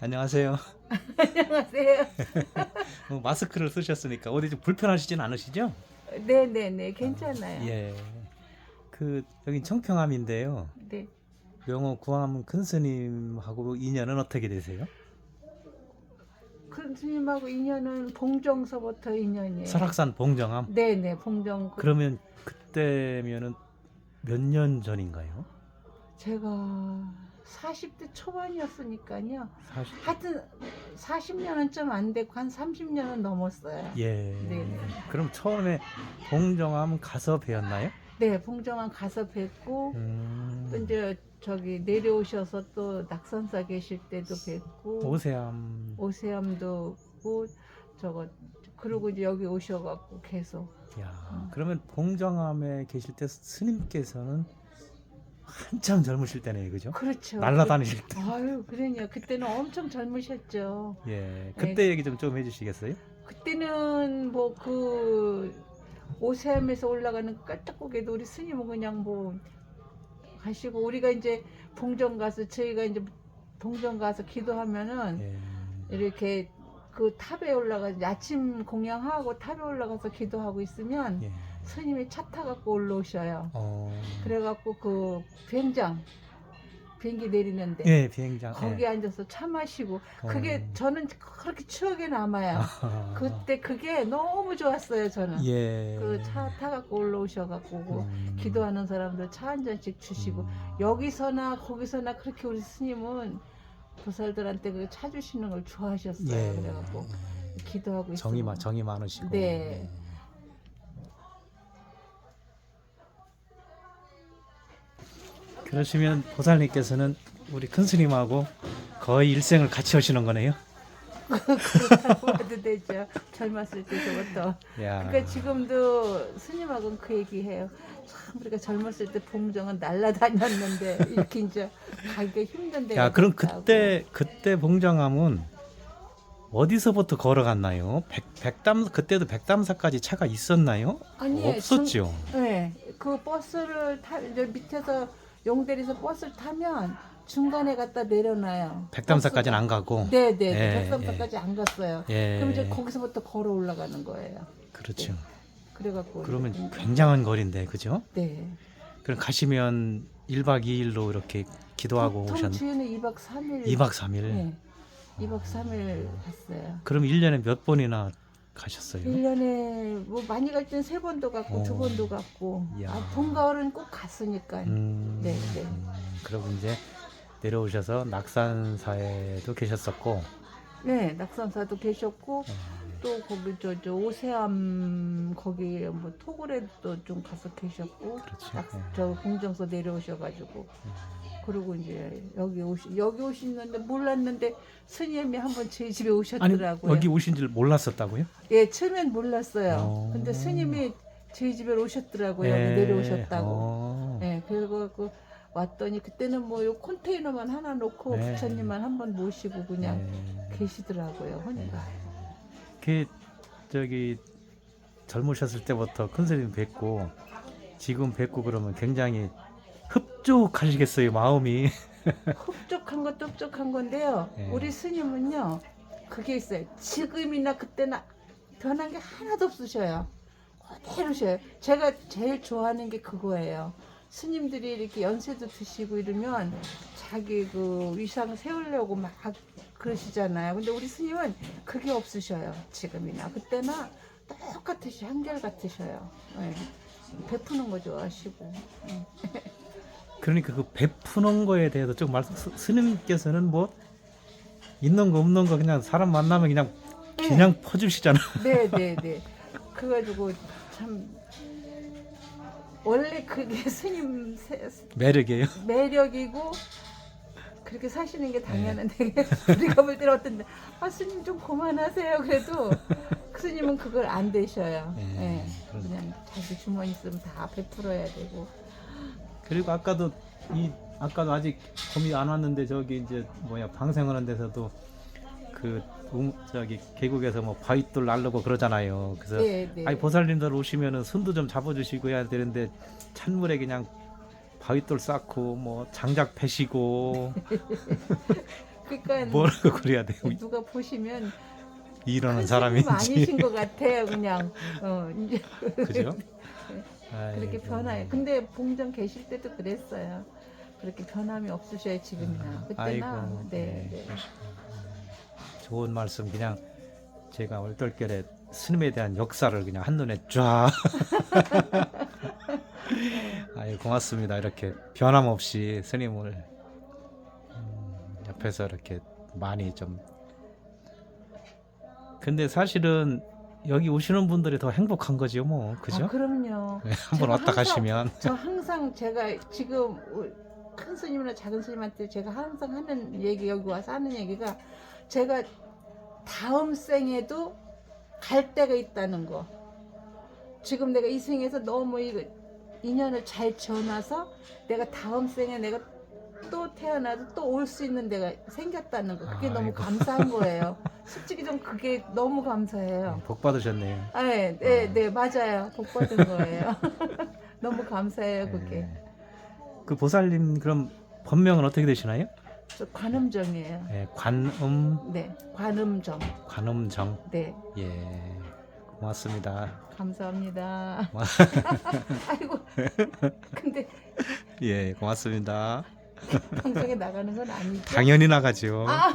안녕하세요. 안녕하세요. 어, 마스크를 쓰셨으니까 어디 좀 불편하시진 않으시죠? 네네네 괜찮아요. 예. 그 여긴 청평암인데요. 네. 명호 구암 큰 스님하고 인연은 어떻게 되세요? 큰 스님하고 인연은 봉정서부터 인연이에요. 설악산 봉정암. 네네 봉정. 그- 그러면 그때면은 몇 년 전인가요? 제가 40대 초반이었으니까요. 사실 하여튼 40년은 좀 안 되고 한 30년은 넘었어요. 예. 네네. 그럼 처음에 봉정암 가서 배웠나요? 네, 봉정암 가서 뵙고 음. 또 이제 저기 내려오셔서 또 낙선사 계실 때도 뵙고 오세암. 오세암도 고 저거 그리고 이제 여기 오셔갖고 계속 야, 음. 그러면 봉정암에 계실 때 스님께서는 한참 젊으실 때네요, 그죠? 그렇죠. 날라다니실 때. 그, 아유 그러냐 그때는 엄청 젊으셨죠. 예, 그때 얘기 좀 좀 해주시겠어요? 그때는 뭐 그 오세암에서 올라가는 깔딱고개도 우리 스님은 그냥 뭐 가시고 우리가 이제 봉정 가서 저희가 이제 봉정 가서 기도하면은 예. 이렇게 그 탑에 올라가 아침 공양하고 탑에 올라가서 기도하고 있으면 예. 스님이 차 타갖고 올라오셔요. 어. 그래갖고 그 비행장 비행기 내리는데 예, 비행장. 거기 예. 앉아서 차 마시고 그게 어. 저는 그렇게 추억에 남아요. 아하. 그때 그게 너무 좋았어요 저는. 예. 그 차 타갖고 올라오셔갖고 그 음. 기도하는 사람들 차 한 잔씩 주시고 음. 여기서나 거기서나 그렇게 우리 스님은 보살들한테 그 차 주시는 걸 좋아하셨어요. 예. 그래갖고 기도하고 정이 있으면 마, 정이 많으시고. 네. 예. 그러시면 보살님께서는 우리 큰 스님하고 거의 일생을 같이 하시는 거네요. 그렇다고 되죠. 젊었을 때부터. 야. 그러니까 지금도 스님하고는 그 얘기해요. 참 우리가 젊었을 때 봉정은 날라다녔는데 이렇게 이제 가기가 힘든데. 야, 그럼 그때 그때 봉정암은 어디서부터 걸어갔나요? 백, 백담 그때도 백담사까지 차가 있었나요? 아니 없었죠. 네, 그 버스를 타 이제 밑에서 용대리에서 버스를 타면 중간에 갖다 내려놔요. 백담사까지는 안 가고. 네네. 예, 백삼사까지 안 갔어요. 예. 그럼 이제 거기서부터 걸어 올라가는 거예요. 그렇죠. 그래갖고 그러면 이제- 굉장한 거리인데, 그죠? 네. 그럼 가시면 1박 2일로 이렇게 기도하고 보통 오셨 주에는 2박 3일. 2박 3일. 네. 2박 3일 갔어요. 그럼 1년에 몇 번이나 가셨어요? 1년에 뭐 많이 갈 땐 세 번도 갔고 오. 두 번도 갔고 이야. 아, 봄 가을은 꼭 갔으니까 음, 네, 네. 음, 그리고 이제 내려오셔서 낙산사에도 계셨었고 네 낙산사도 계셨고 어, 또 거기 저, 저 오세암 거기 뭐 토굴에도 좀 가서 계셨고 그렇죠. 낙, 예. 저 공정서 내려오셔가지고 음. 그리고 이제 여기 오시 여기 오시는데 몰랐는데 스님이 한번 제 집에 아니 오셨더라고요. 여기 오신 줄 몰랐었다고요? 예 처음엔 몰랐어요. 어. 근데 스님이 저희 집에 오셨더라고요. 예. 여기 내려오셨다고. 어. 예, 그리고 그 왔더니 그때는 뭐 요 컨테이너만 하나 놓고 네. 부처님만 한 번 모시고 그냥 예. 계시더라고요. 허니가. 그 저기 젊으셨을 때부터 큰 스님 뵙고 지금 뵙고 그러면 굉장히 흡족하시겠어요 마음이 흡족한 것도 흡족한 건데요. 예. 우리 스님은요, 그게 있어요. 지금이나 그때나 변한 게 하나도 없으셔요. 그대로셔요. 제가 제일 좋아하는 게 그거예요. 스님들이 이렇게 연세도 드시고 이러면 자기 그 위상 세우려고 막 그러시잖아요. 근데 우리 스님은 그게 없으셔요. 지금이나 그때나 똑같으시 한결 같으셔요. 예. 베푸는 거 좋아하시고. 예. 그러니까 그 베푸는 거에 대해서 좀 말씀 스- 스님께서는 뭐 있는 거 없는 거 그냥 사람 만나면 그냥 예. 그냥 퍼주시잖아. 네, 네, 네. 그래가지고 참 원래 그게 스님 세- 매력이에요. 매력이고 그렇게 사시는 게 네. 당연한데 우리가 볼 때는 어떤데 아 스님 좀 그만하세요. 그래도 그 스님은 그걸 안 되셔요. 예, 예. 그럼- 그냥 자기 주머니 있으면 다 베풀어야 되고. 그리고 아까도 이 아까도 아직 봄이 안 왔는데 저기 이제 뭐야 방생하는 데서도 그 웅- 저기 계곡에서 뭐 바위돌 날르고 그러잖아요. 그래서 네, 네. 아니 보살님들 오시면은 손도 좀 잡아주시고 해야 되는데 찬물에 그냥 바위돌 쌓고 뭐 장작 패시고 그러니까 뭐라고 그래야 돼요? 누가 보시면 이러는 사람인지. 스님 아니신 것 같아요, 그냥. 어, 이 그렇게. 변화해. 근데 봉정 계실 때도 그랬어요. 그렇게 변함이 없으셔요 지금이나 그때나. 아이고, 네. 네, 네. 그러시구나. 좋은 말씀 그냥 제가 얼떨결에 스님에 대한 역사를 그냥 한눈에 쫙. 아이 고맙습니다. 이렇게 변함없이 스님을 음, 옆에서 이렇게 많이 좀. 근데 사실은 여기 오시는 분들이 더 행복한 거지요, 뭐 그죠? 아, 그럼요. 네, 한번 제가 왔다 항상- 가시면 저 항상 제가 지금 큰 스님이나 작은 스님한테 제가 항상 하는 얘기 여기 와서 하는 얘기가 제가 다음 생에도 갈 데가 있다는 거. 지금 내가 이 생에서 너무 이 인연을 잘 지어놔서 내가 다음 생에 내가 또 태어나도 또 올 수 있는 데가 생겼다는 거. 그게 너무 아이고. 감사한 거예요. 솔직히 좀 그게 너무 감사해요. 복 받으셨네요. 아, 네, 네, 네, 맞아요. 복 받은 거예요. 너무 감사해요, 그게. 네. 그 보살님 그럼 본명은 어떻게 되시나요? 저 관음정이에요. 네, 관음 네, 관음정. 관음정 네, 예 고맙습니다. 감사합니다. 아이고, 근데 예 고맙습니다. 방송에 나가는 건 아니죠? 당연히 나가죠. 아.